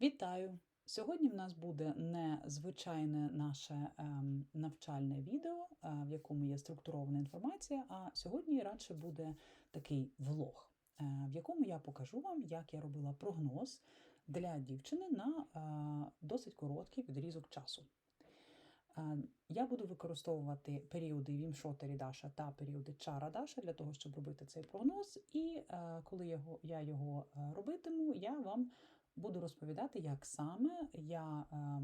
Вітаю! Сьогодні в нас буде незвичайне наше ем, навчальне відео, е, в якому є структурована інформація. А сьогодні радше буде такий влог, е, в якому я покажу вам, як я робила прогноз для дівчини на е, досить короткий відрізок часу. Я буду використовувати періоди Вімшота Рідаша та періоди Чара Даша для того, щоб робити цей прогноз. І коли його, я його робитиму, я вам буду розповідати, як саме я е,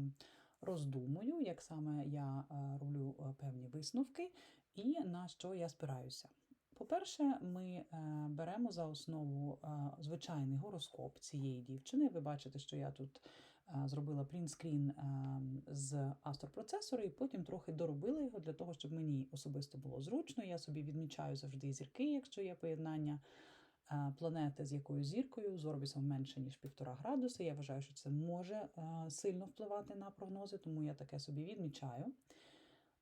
роздумую, як саме я е, роблю е, певні висновки і на що я спираюся. По-перше, ми е, беремо за основу звичайний гороскоп цієї дівчини. Ви бачите, що я тут зробила принтскрін з астропроцесора, і потім трохи доробила його для того, щоб мені особисто було зручно. Я собі відмічаю завжди зірки, якщо є поєднання планети з якоюсь зіркою, з орбісом менше, ніж півтора градуса. Я вважаю, що це може е, сильно впливати на прогнози, тому я таке собі відмічаю.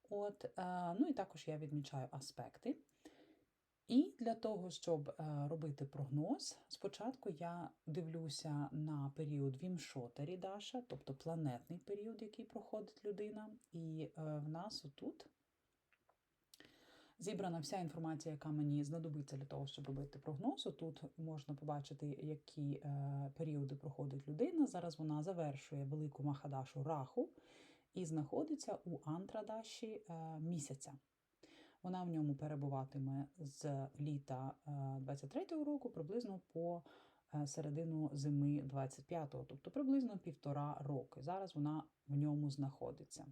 От, е, ну і також я відмічаю аспекти. І для того, щоб е, робити прогноз, спочатку я дивлюся на період Вімшота Рідаша, тобто планетний період, який проходить людина. І е, в нас отут зібрана вся інформація, яка мені знадобиться для того, щоб робити прогноз. Тут можна побачити, які е, періоди проходить людина. Зараз вона завершує велику Махадашу Раху і знаходиться у Антрадаші е, місяця. Вона в ньому перебуватиме з літа 23-го року приблизно по е, середину зими 25-го, тобто приблизно півтора роки. Зараз вона в ньому знаходиться.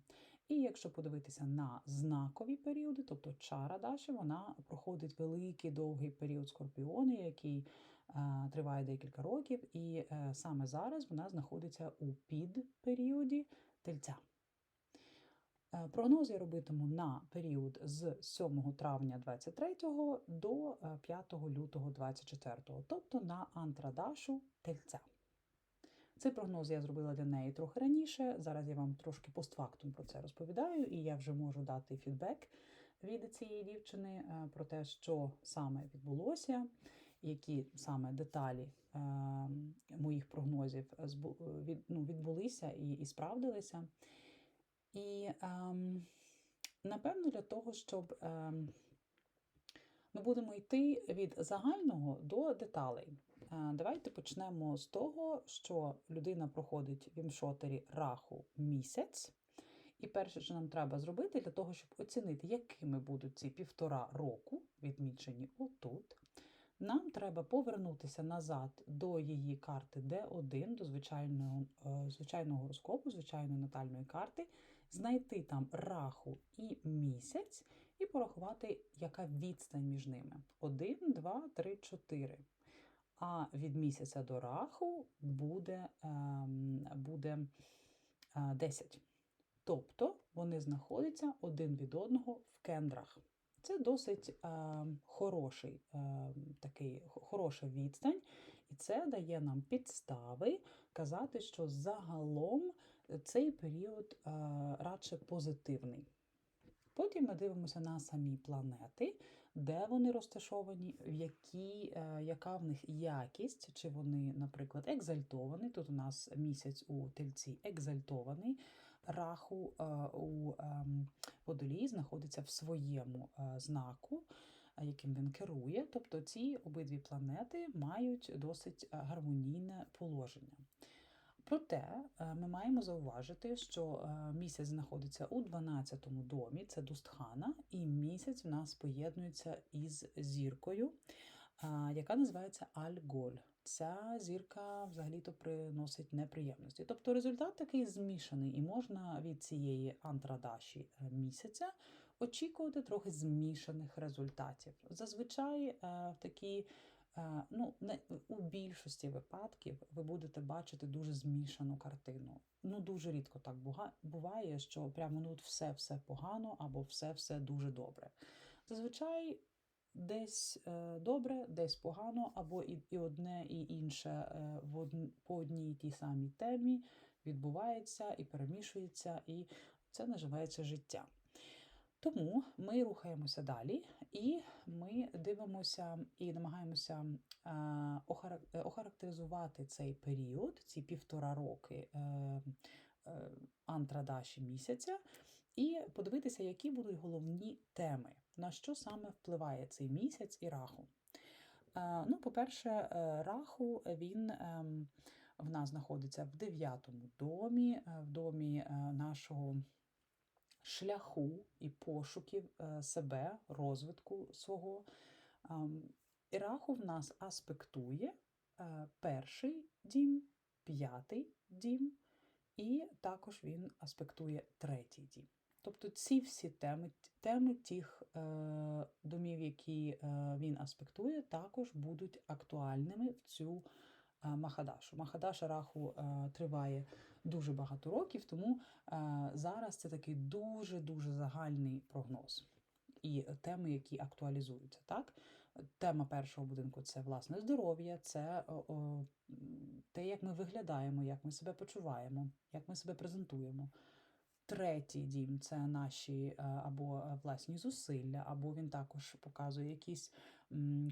І якщо подивитися на знакові періоди, тобто чара Даші, вона проходить великий довгий період скорпіони, який е, триває декілька років, і е, саме зараз вона знаходиться у підперіоді тельця. Е, Прогноз я робитиму на період з 7 травня 23 до е, 5 лютого 24, тобто на антрадашу тельця. Цей прогноз я зробила для неї трохи раніше. Зараз я вам трошки постфактум про це розповідаю, і я вже можу дати фідбек від цієї дівчини е, про те, що саме відбулося, які саме деталі е, моїх прогнозів ну, відбулися і, і справдилися. І ем, напевно, для того, щоб ем, ми будемо йти від загального до деталей. Е, Давайте почнемо з того, що людина проходить в імшотері раху місяць. І перше, що нам треба зробити для того, щоб оцінити, якими будуть ці півтора року, відмічені отут, нам треба повернутися назад до її карти D1, до звичайного, е, звичайного гороскопу, звичайної натальної карти, знайти там раху і місяць і порахувати, яка відстань між ними. 1, 2, 3, 4. А від місяця до раху буде, ем, буде е, 10. Тобто вони знаходяться один від одного в кендрах. Це досить е, хороший, е, такий, хороша відстань, і це дає нам підстави казати, що загалом цей період е, радше позитивний. Потім ми дивимося на самі планети, де вони розташовані, в які, е, яка в них якість, чи вони, наприклад, екзальтовані. Тут у нас місяць у тельці екзальтований, раху е, у ем, водолії знаходиться в своєму е, знаку, яким він керує. Тобто ці обидві планети мають досить гармонійне положення. Проте е, ми маємо зауважити, що е, місяць знаходиться у 12-му домі, це Дустхана, і місяць в нас поєднується із зіркою, е, яка називається Аль-Голь. Ця зірка взагалі-то приносить неприємності. Тобто результат такий змішаний, і можна від цієї антрадаші місяця очікувати трохи змішаних результатів. Зазвичай в такі ну, не, у більшості випадків ви будете бачити дуже змішану картину. Ну, дуже рідко так буває, що прямо ну, все-все погано або все-все дуже добре. Зазвичай десь е, добре, десь погано, або і, і одне, і інше е, в одн- по одній тій самій темі відбувається і перемішується, і це називається життя. Тому ми рухаємося далі, і ми дивимося і намагаємося е, е, охарактеризувати цей період, ці півтора роки е, антрадаші місяця, і подивитися, які будуть головні теми, на що саме впливає цей місяць і раху. Ну, по-перше, раху він ем, в нас знаходиться в дев'ятому домі, в домі нашого шляху і пошуків е, себе, розвитку свого. Раху в нас аспектує е, перший дім, п'ятий дім, і також він аспектує третій дім. Тобто ці всі теми, теми тих е, домів, які е, він аспектує, також будуть актуальними в цю Махадашу. Махадаша Раху триває дуже багато років, тому е, зараз це такий дуже-дуже загальний прогноз. І теми, які актуалізуються, так? Тема першого будинку це власне здоров'я, це о, о, те, як ми виглядаємо, як ми себе почуваємо, як ми себе презентуємо. Третій дім це наші е, або е, власні зусилля, або він також показує якісь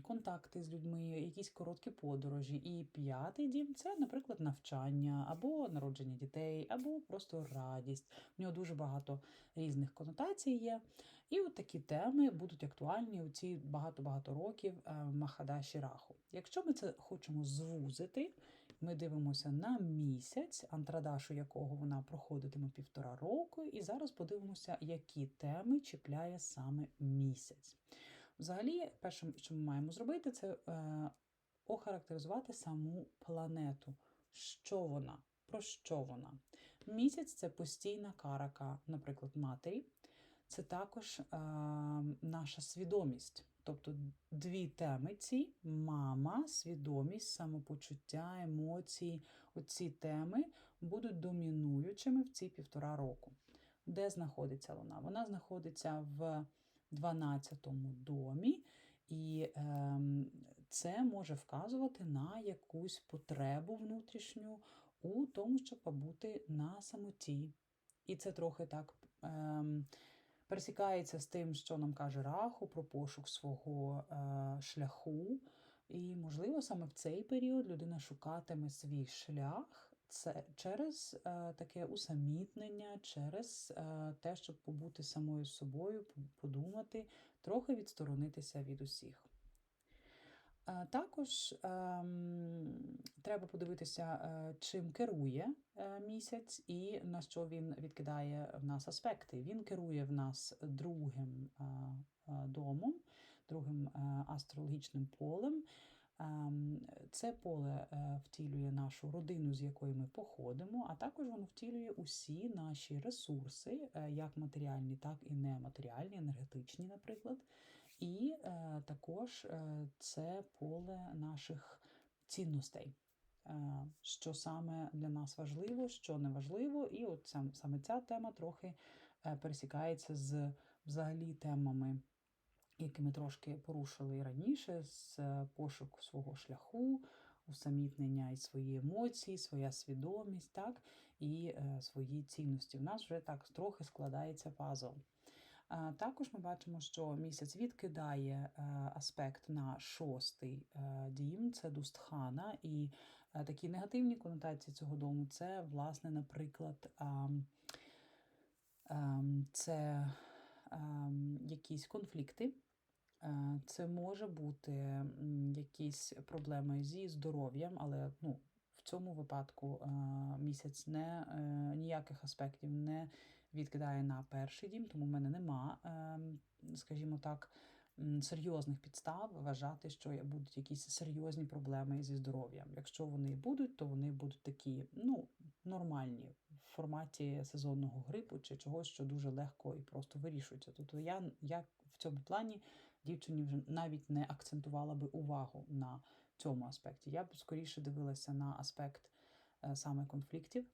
контакти з людьми, якісь короткі подорожі. І п'ятий дім це, наприклад, навчання, або народження дітей, або просто радість. В нього дуже багато різних конотацій є. І от такі теми будуть актуальні у ці багато-багато років е, Махадаші Раху. Якщо ми це хочемо звузити, ми дивимося на місяць, антрадашу якого вона проходитиме півтора року, і зараз подивимося, які теми чіпляє саме місяць. Взагалі, перше, що ми маємо зробити, це е, охарактеризувати саму планету. Що вона? Про що вона? Місяць це постійна карака, наприклад, матері. Це також е, наша свідомість. Тобто дві теми ці мама, свідомість, самопочуття, емоції. Оці теми будуть домінуючими в ці півтора року. Де знаходиться вона? Вона знаходиться в 12-му домі, і е, це може вказувати на якусь потребу внутрішню у тому, щоб побути на самоті. І це трохи так. Е, пересікається з тим, що нам каже Раху про пошук свого е, шляху. І, можливо, саме в цей період людина шукатиме свій шлях це через е, таке усамітнення, через е, те, щоб побути самою собою, подумати, трохи відсторонитися від усіх. Е, Також ем, треба подивитися, чим керує місяць і на що він відкидає в нас аспекти. Він керує в нас другим домом, другим астрологічним полем. Ем, Це поле е, втілює нашу родину, з якої ми походимо, а також воно втілює усі наші ресурси, е, як матеріальні, так і нематеріальні, енергетичні, наприклад. І е, також це поле наших цінностей, що саме для нас важливо, що не важливо. І от саме ця тема трохи пересікається з взагалі темами, які ми трошки порушили раніше, з е, пошуку свого шляху, усамітнення і свої емоції, своя свідомість, так, і е, свої цінності. У нас вже так трохи складається пазл. Також ми бачимо, що місяць відкидає е, аспект на шостий дім, це Дустхана, і такі негативні конотації цього дому це, власне, наприклад, це якісь конфлікти. Е, Це може бути якісь проблеми зі здоров'ям, але ну, в цьому випадку е, місяць не е, ніяких аспектів не відкидає на перший дім, тому в мене нема, ем, скажімо так, серйозних підстав вважати, що будуть якісь серйозні проблеми зі здоров'ям. Якщо вони будуть, то вони будуть такі, ну, нормальні в форматі сезонного грипу чи чогось, що дуже легко і просто вирішується. Тобто я, я в цьому плані дівчині вже навіть не акцентувала би увагу на цьому аспекті. Я б скоріше дивилася на аспект е, саме конфліктів.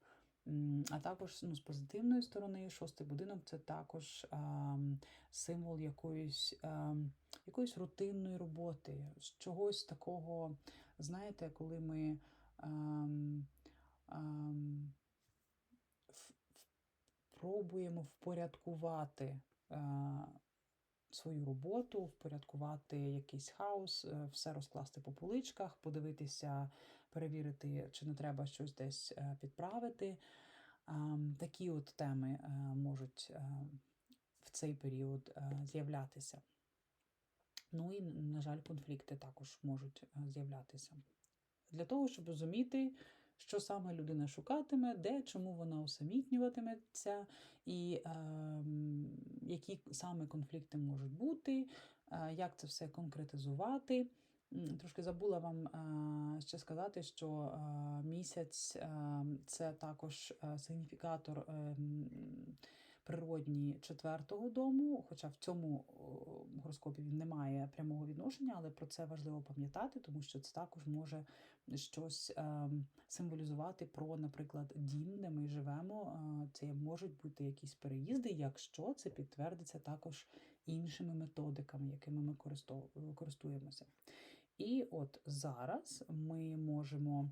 А також ну, з позитивної сторони, шостий будинок це також ем, символ якоїсь, ем, якоїсь рутинної роботи, чогось такого, знаєте, коли ми ем, ем, в- в- пробуємо впорядкувати е, свою роботу, впорядкувати якийсь хаос, е, все розкласти по поличках, подивитися, перевірити, чи не треба щось десь е, підправити. Ем, Такі от теми е, можуть в цей період з'являтися. Ну і, на жаль, конфлікти також можуть з'являтися. Для того, щоб розуміти, що саме людина шукатиме, де, чому вона усамітнюватиметься, і е, які саме конфлікти можуть бути, е, як це все конкретизувати. Трошки забула вам е, ще сказати, що е, місяць е, це також сигніфікатор природній четвертого дому, хоча в цьому гороскопі він не має прямого відношення, але про це важливо пам'ятати, тому що це також може щось е, символізувати про, наприклад, дім, де ми живемо. Це можуть бути якісь переїзди, якщо це підтвердиться також іншими методиками, якими ми користуємося. І от зараз ми можемо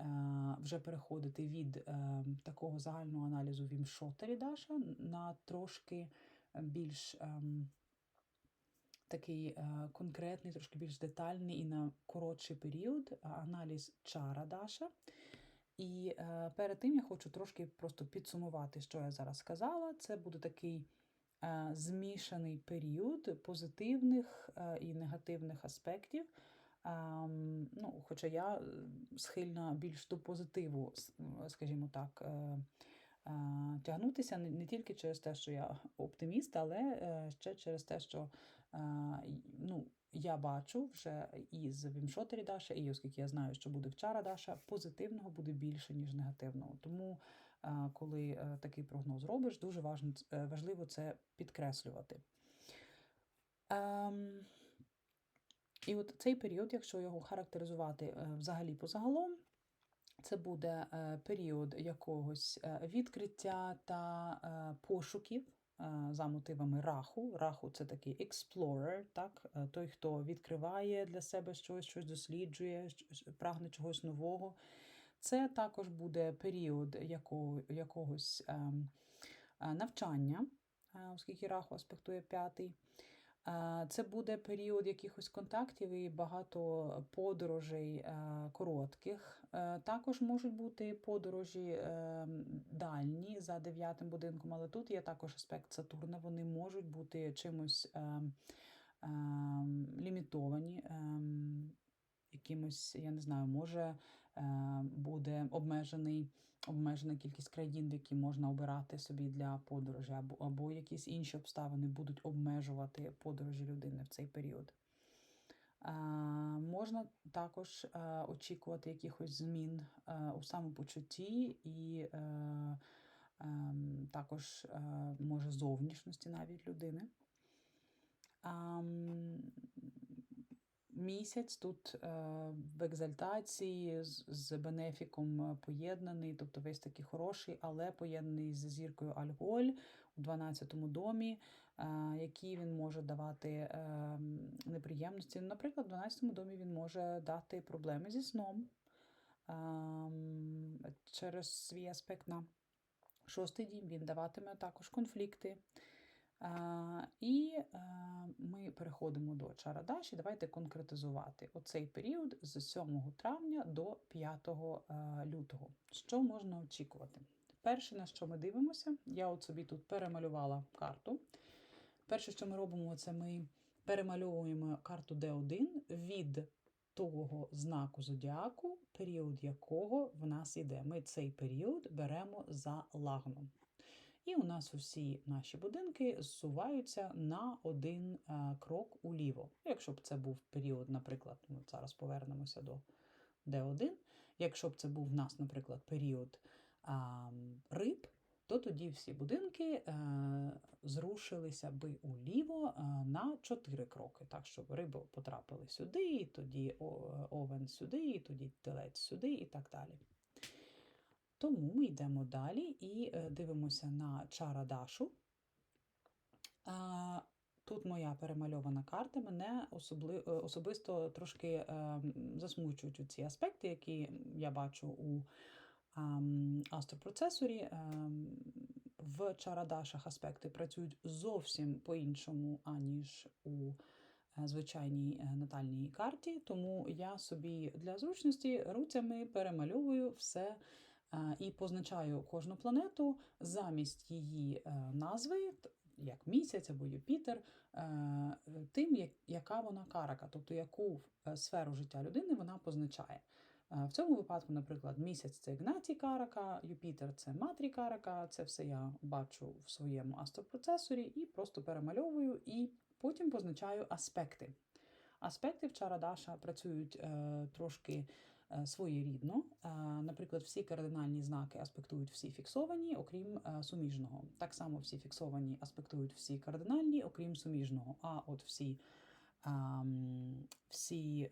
е, вже переходити від е, такого загального аналізу Вімшота Рідаша на трошки більш ем, такий е, конкретний, трошки більш детальний і на коротший період е, аналіз чара Даша. І е, перед тим я хочу трошки просто підсумувати, що я зараз сказала. Це буде такий змішаний період позитивних і негативних аспектів. Ем, ну, хоча я схильна більш до позитиву, скажімо так, тягнутися не, тільки через те, що я оптиміст, але ще через те, що ну, я бачу вже із Вімшотері Даша, і оскільки я знаю, що буде вчора Даша, позитивного буде більше, ніж негативного. Тому, е, коли е, такий прогноз робиш, дуже е, важливо це підкреслювати. Ем, і от цей період, якщо його характеризувати е, взагалі позагалом, це буде е, період якогось е, відкриття та е, пошуків е, за мотивами раху. Раху це такий explorer, так? е, той, хто відкриває для себе щось, щось досліджує, прагне чогось нового. Це також буде період якого, якогось ем, е, навчання, е, оскільки раху аспектує п'ятий. Е, Це буде період якихось контактів і багато подорожей е, коротких. Е, Також можуть бути подорожі дальні за дев'ятим будинком, але тут є також аспект Сатурна. Вони можуть бути чимось лімітовані. Якимось, я не знаю, може буде обмежений, обмежена кількість країн, які можна обирати собі для подорожі, або, або якісь інші обставини будуть обмежувати подорожі людини в цей період. Можна також е, очікувати якихось змін е, у самопочутті і е, ем, також може зовнішності навіть людини. Місяць тут е, в екзальтації з, бенефіком е, поєднаний, тобто весь такий хороший, але поєднаний з зіркою Альголь у 12-му домі, е, які він може давати неприємності. Наприклад, в 12-му домі він може дати проблеми зі сном через свій аспект на шостий дім. Він даватиме також конфлікти. І е, ми переходимо до Чарадаші. Давайте конкретизувати оцей період з 7 травня до 5 е, лютого. Що можна очікувати? Перше, на що ми дивимося, я от собі тут перемалювала карту. Перше, що ми робимо, це ми перемальовуємо карту D1 від того знаку зодіаку, період якого в нас іде. Ми цей період беремо за лагном. І у нас усі наші будинки зсуваються на один е, крок уліво. Якщо б це був період, наприклад, ми зараз повернемося до D1. Якщо б це був в нас, наприклад, період а, риб, то тоді всі будинки е, зрушилися би уліво е, на 4 кроки. Так, щоб риби потрапили сюди, і тоді овен сюди, і тоді телець сюди, і так далі. Тому ми йдемо далі і е, дивимося на чара Дашу. Тут моя перемальована карта. Мене особли, е, особисто трошки е, засмучують ці аспекти, які я бачу у астропроцесорі. Ем, в чарадашах аспекти працюють зовсім по-іншому, аніж у звичайній натальній карті. Тому я собі для зручності руцями перемальовую все і позначаю кожну планету замість її е, назви, як місяць або Юпітер, е, тим, яка вона карака, тобто яку е, сферу життя людини вона позначає. Е, В цьому випадку, наприклад, місяць це Ігнатій Карака, Юпітер це Матрі Карака. Це все я бачу в своєму астропроцесорі і просто перемальовую і потім позначаю аспекти. Аспекти в Чарадаша працюють е, трошки е, своєрідно. Е, наприклад, всі кардинальні знаки аспектують всі фіксовані, окрім е, суміжного. Так само всі фіксовані аспектують всі кардинальні, окрім суміжного. А от всі, ем, всі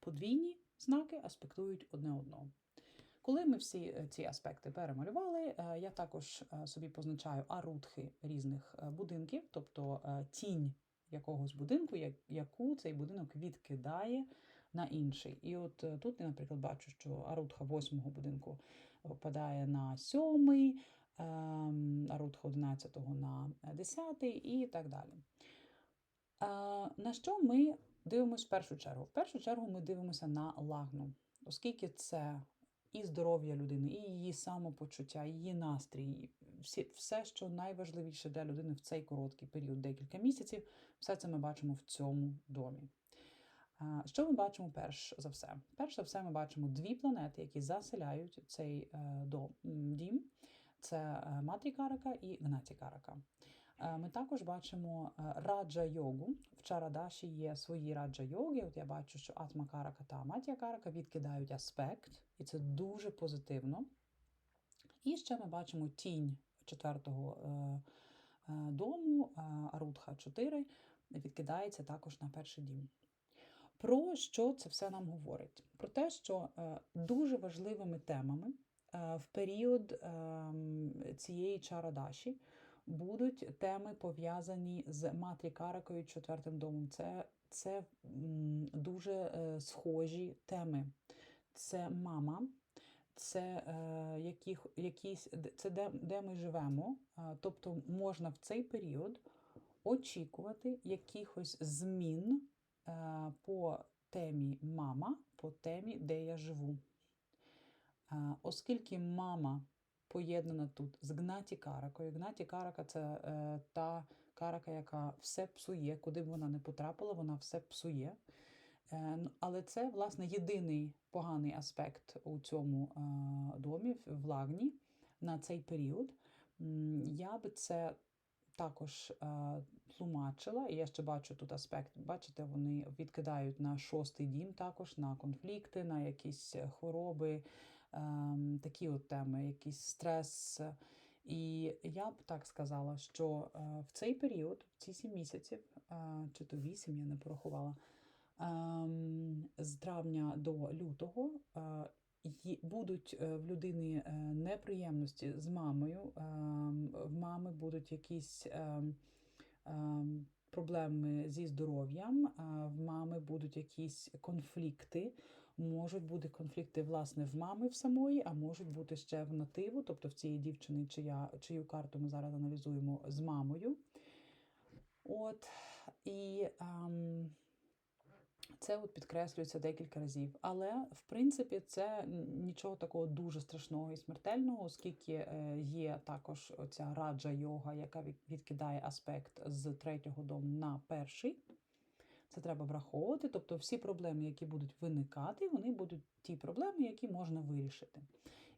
подвійні знаки аспектують одне одного. Коли ми всі е, ці аспекти перемалювали, е, я також е, собі позначаю арутхи різних е, будинків, тобто е, тінь якогось будинку, яку цей будинок відкидає на інший. І от е, тут я, наприклад, бачу, що арутха восьмого будинку впадає на сьомий, ем, арутха одинадцятого на е, десятий і так далі. Е, На що ми дивимося в першу чергу? В першу чергу ми дивимося на лагну, оскільки це і здоров'я людини, і її самопочуття, і її настрій, всі, все, що найважливіше для людини в цей короткий період, декілька місяців, все це ми бачимо в цьому домі. Що ми бачимо перш за все? Перш за все, ми бачимо дві планети, які заселяють цей е, дом, дім. Це е, Матрі Карака і Гнаті Карака. Е, Ми також бачимо раджа йогу. В Чарадаші є свої раджа йоги. От я бачу, що Атма Карака та Аматія Карака відкидають аспект, і це дуже позитивно. І ще ми бачимо тінь четвертого дому, Арутха 4, відкидається також на перший дім. Про що це все нам говорить? Про те, що е, дуже важливими темами е, в період е, цієї чарадаші будуть теми пов'язані з Матрі Каракою четвертим домом. Це, це дуже схожі теми. Це мама, це яких, якісь, це де, де ми живемо. Тобто можна в цей період очікувати якихось змін по темі мама, по темі, де я живу. Е, Оскільки мама поєднана тут з Гнаті Каракою. Гнаті Карака це е, та карака, яка все псує, куди б вона не потрапила, вона все псує. Е, ну, Але це, власне, єдиний поганий аспект у цьому е, домі, в Лагні, на цей період. Я би це також е, тлумачила, і я ще бачу тут аспект. Бачите, вони відкидають на шостий дім, також на конфлікти, на якісь хвороби, ем, такі от теми, якийсь стрес. І я б так сказала, що е, в цей період, в ці сім місяців, е, чи то вісім, я не порахувала, ем, з травня до лютого. е, Будуть е, в людини е, неприємності з мамою, ем, в мами будуть якісь ем, ем, проблеми зі здоров'ям, в мами будуть якісь конфлікти. Можуть бути конфлікти власне в мами в самої, а можуть бути ще в нативу, тобто в цієї дівчини, чия, чию карту ми зараз аналізуємо з мамою. От і ем, це от підкреслюється декілька разів. Але в принципі це нічого такого дуже страшного і смертельного, оскільки е, є також оця раджа йога, яка відкидає аспект з третього дому на перший. Це треба враховувати. Тобто всі проблеми, які будуть виникати, вони будуть ті проблеми, які можна вирішити.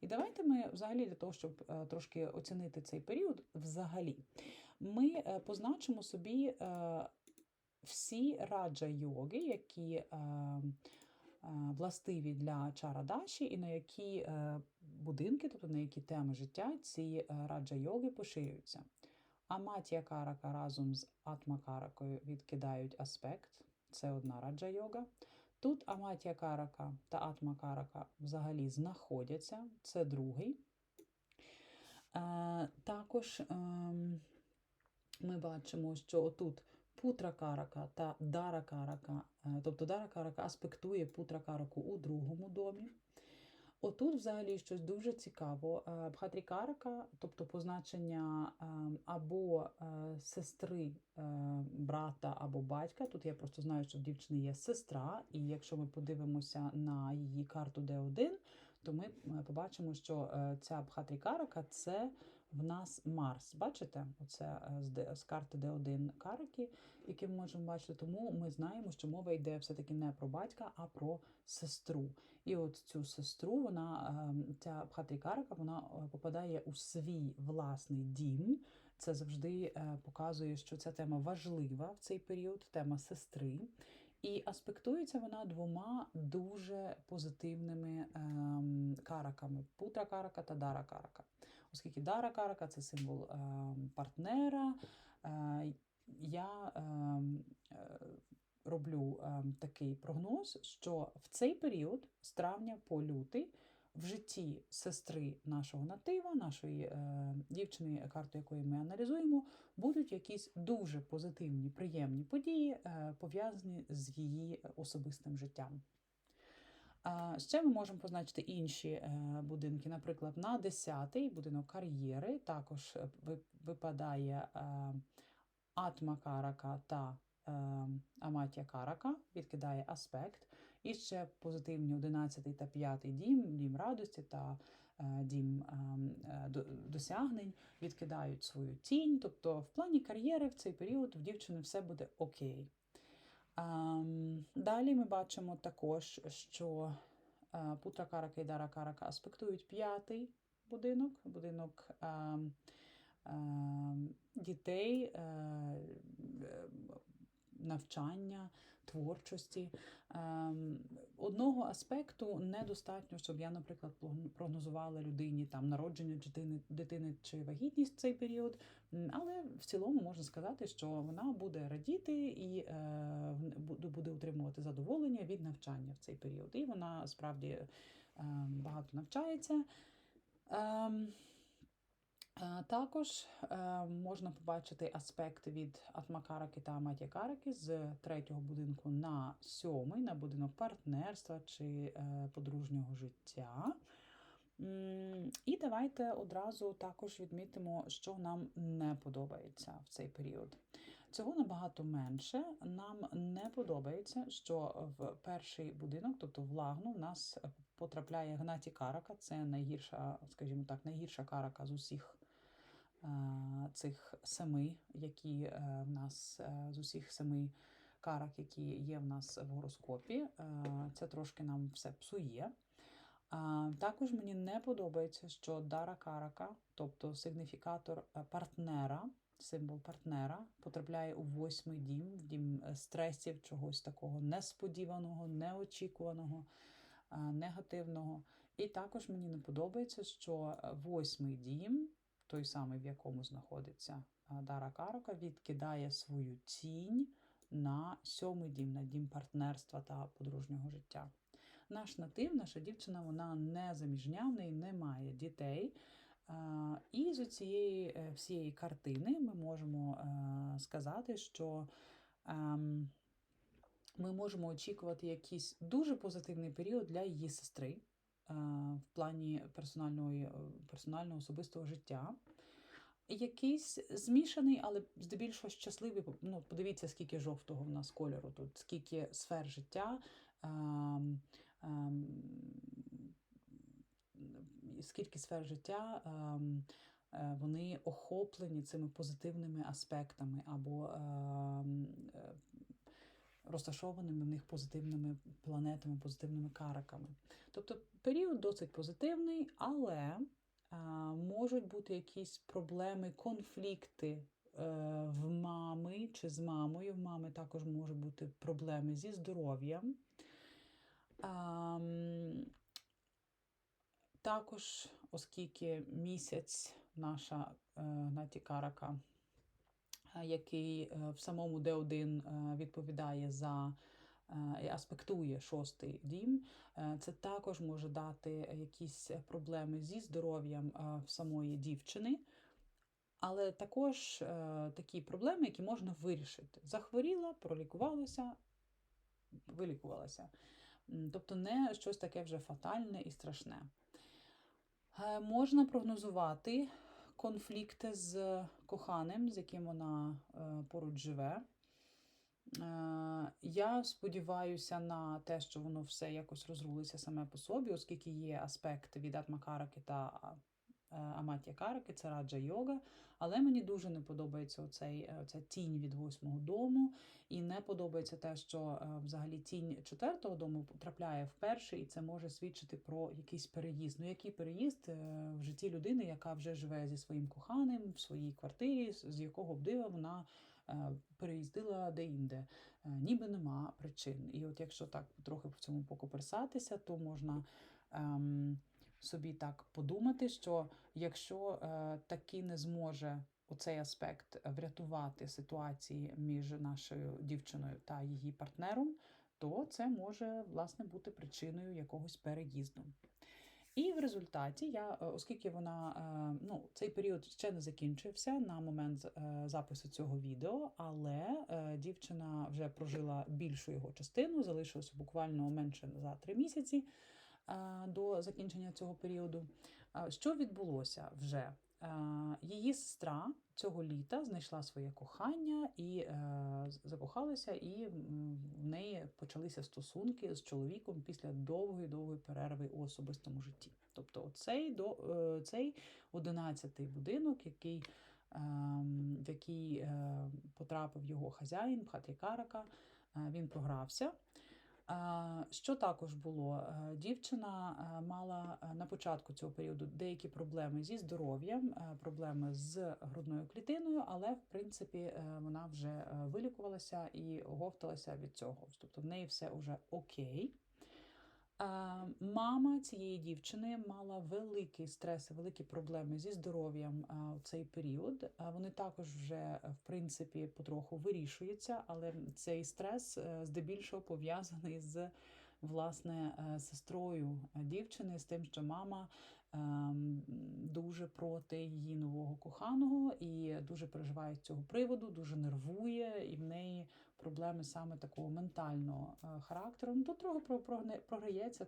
І давайте ми взагалі для того, щоб е, трошки оцінити цей період, взагалі, ми е, позначимо собі всі раджа йоги, які е, е, властиві для чарадаші, і на які е, будинки, тобто на які теми життя ці е, раджа йоги поширюються. Аматія карака разом з атма каракою відкидають аспект, це одна раджа йога. Тут Аматія карака та атма карака взагалі знаходяться, це другий. Е, також ем, ми бачимо, що тут путра карака та дара карака, е, тобто дара карака аспектує путра караку у другому домі. Отут взагалі щось дуже цікаво. Е, Бхатрікарака, тобто позначення е, або е, сестри е, брата або батька. Тут я просто знаю, що в дівчини є сестра, і якщо ми подивимося на її карту Д1, то ми е, побачимо, що е, ця Бхатрікарака це в нас Марс. Бачите? Оце е, з, з карти Д1 караки, які ми можемо бачити. Тому ми знаємо, що мова йде все-таки не про батька, а про сестру. І от цю сестру, вона ем, ця Бхатрікарака, вона е, попадає у свій власний дім. Це завжди е, показує, що ця тема важлива в цей період, тема сестри. І аспектується вона двома дуже позитивними ем, караками: путра карака та дара карака. Оскільки дара карака це символ ем, партнера. Е, я е, роблю такий прогноз, що в цей період, з травня по лютий, в житті сестри нашого натива, нашої е, дівчини, карту якої ми аналізуємо, будуть якісь дуже позитивні, приємні події, е, пов'язані з її особистим життям. Ще ми можемо позначити інші е, будинки. Наприклад, на 10-й будинок кар'єри також е, випадає е, Атма Карака та Аматя Карака, відкидає аспект. І ще позитивні 11 та 5 дім, дім радості та дім до- досягнень відкидають свою тінь. Тобто, в плані кар'єри в цей період в дівчини все буде окей. Ем, Далі ми бачимо також, що е, Путра Карака і Дара Карака аспектують п'ятий будинок, будинок ем, ем, дітей, е, навчання, творчості. Ем, Одного аспекту недостатньо, щоб я, наприклад, прогнозувала людині там народження дитини, дитини чи вагітність в цей період. Але в цілому можна сказати, що вона буде радіти і е, буде- отримувати задоволення від навчання в цей період. І вона справді е, багато навчається. Також е, можна побачити аспекти від Атмакараки та Аматякараки з третього будинку на сьомий, на будинок партнерства чи е, подружнього життя. І давайте одразу також відмітимо, що нам не подобається в цей період. Цього набагато менше. Нам не подобається, що в перший будинок, тобто в лагну, в нас потрапляє Гнаті Карака. Це найгірша, скажімо так, найгірша карака з усіх цих семи, які е, в нас е, з усіх семи карак, які є в нас в гороскопі. Е, Це трошки нам все псує. Також мені не подобається, що Дара Карака, тобто сигніфікатор е, партнера, символ партнера, потрапляє у восьмий дім, в дім е, стресів, чогось такого несподіваного, неочікуваного, е, негативного. І також мені не подобається, що е, восьмий дім, той самий, в якому знаходиться Дара Карака, відкидає свою тінь на сьомий дім, на дім партнерства та подружнього життя. Наш натив, наша дівчина, вона не заміжня, в неї немає дітей. І з цієї е, всієї картини ми можемо е, сказати, що ем, ми можемо очікувати якийсь дуже позитивний період для її сестри в плані персональної, е, персонального особистого життя. Якийсь змішаний, але здебільшого щасливий. Ну, подивіться, скільки жовтого в нас кольору тут, скільки сфер життя. ем, ем, скільки сфер життя ем, е, вони охоплені цими позитивними аспектами або е, розташованими в них позитивними планетами, позитивними караками. Тобто період досить позитивний, але е, можуть бути якісь проблеми, конфлікти е, в мами чи з мамою. В мами також можуть бути проблеми зі здоров'ям. Також, оскільки місяць наша е, Наті Карака, е, який е, в самому Д1 е, відповідає за е, аспектує шостий дім, е, це також може дати якісь проблеми зі здоров'ям е, в самої дівчини. Але також е, такі проблеми, які можна вирішити. Захворіла, пролікувалася, вилікувалася. Тобто не щось таке вже фатальне і страшне. Е, Можна прогнозувати конфлікти з коханим, з яким вона е, поруч живе. Е, Я сподіваюся на те, що воно все якось розрулиться саме по собі, оскільки є аспект від Атмакараки та Аматія Караки, це раджа йога. Але мені дуже не подобається оцей, е, оця тінь від восьмого дому, і не подобається те, що е, взагалі тінь четвертого дому потрапляє в перший, і це може свідчити про якийсь переїзд. Ну, який переїзд е, в житті людини, яка вже живе зі своїм коханим в своїй квартирі, з якого б дива вона е, переїздила де-інде. Е, Ніби нема причин. І от якщо так трохи в цьому покоперсатися, то можна. Ем, Собі так подумати, що якщо е, таки не зможе оцей аспект врятувати ситуації між нашою дівчиною та її партнером, то це може власне бути причиною якогось переїзду. І в результаті я, е, оскільки вона е, ну, цей період ще не закінчився на момент е, запису цього відео, але е, дівчина вже прожила більшу його частину, залишилося буквально менше за три місяці е, до закінчення цього періоду. Е, Що відбулося вже? Е, Її сестра цього літа знайшла своє кохання і е, закохалася, і в неї почалися стосунки з чоловіком після довгої довгої перерви у особистому житті. Тобто, цей до е, цей одинадцятий будинок, який ем, в який е, потрапив його хазяїн Пхатрікарака, е, він програвся. Що також було? Е, Дівчина е, мала е, на початку цього періоду деякі проблеми зі здоров'ям, проблеми з грудною клітиною, але в принципі вона вже вилікувалася і оговталася від цього. Тобто в неї все вже окей. Е, Мама цієї дівчини мала великий стрес, і великі проблеми зі здоров'ям е, у цей період. Е, Вони також вже е, в принципі потроху вирішуються, але цей стрес е, здебільшого пов'язаний з власне е, сестрою е, дівчини, з тим, що мама ем, дуже проти її нового коханого і дуже переживає з цього приводу, дуже нервує, і в неї проблеми саме такого ментального е, характеру. Ну, тут трохи про- програється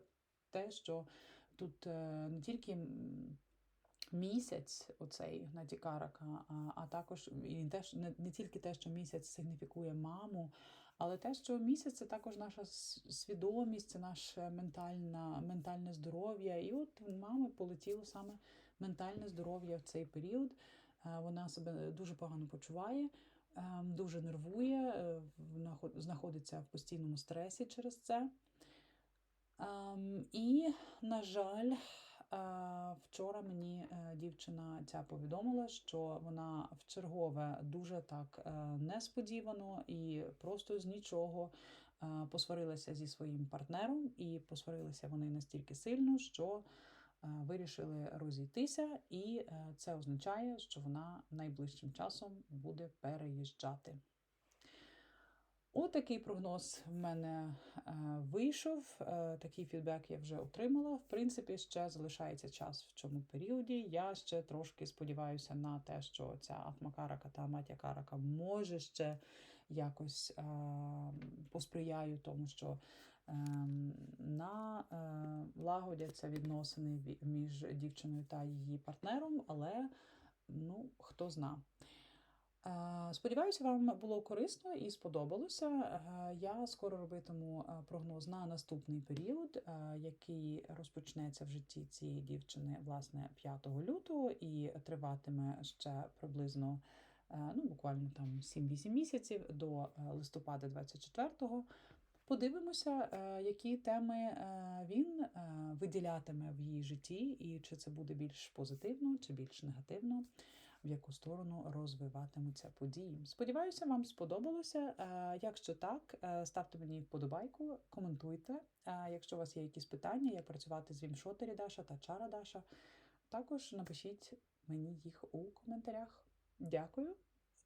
те, що тут е, не тільки місяць, оцей Надікарака, а, а також і не, не тільки те, що місяць сигніфікує маму, але те, що місяць це також наша свідомість, це наше ментальна, ментальне здоров'я. І от мами полетіло саме ментальне здоров'я в цей період. Е, Вона себе дуже погано почуває дуже нервує, е, знаходиться в постійному стресі через це. Ем, І, на жаль, е, вчора мені е, дівчина ця повідомила, що вона в чергове дуже так несподівано і просто з нічого посварилася зі своїм партнером, і посварилися вони настільки сильно, що вирішили розійтися, і е, це означає, що вона найближчим часом буде переїжджати. Отакий прогноз в мене е, вийшов. Е, такий фідбек я вже отримала. В принципі, ще залишається час в цьому періоді. Я ще трошки сподіваюся на те, що ця Атмакарака та Матякарака може ще якось е, посприяю тому, що е, налагодяться відносини між дівчиною та її партнером, але ну, хто зна. Е, Сподіваюся, вам було корисно і сподобалося. Е, Я скоро робитиму е, прогноз на наступний період, який розпочнеться в житті цієї дівчини власне 5 лютого і триватиме ще приблизно ну, буквально там 7-8 місяців до листопада 24-го. Подивимося, е, які теми е, він е, виділятиме в її житті, і чи це буде більш позитивно, чи більш негативно в яку сторону розвиватимуться події. Сподіваюся, вам сподобалося. Якщо так, ставте мені вподобайку, коментуйте. Якщо у вас є якісь питання, як працювати з Вімшотері Даша та Чара Даша, також напишіть мені їх у коментарях. Дякую,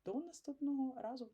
до наступного разу!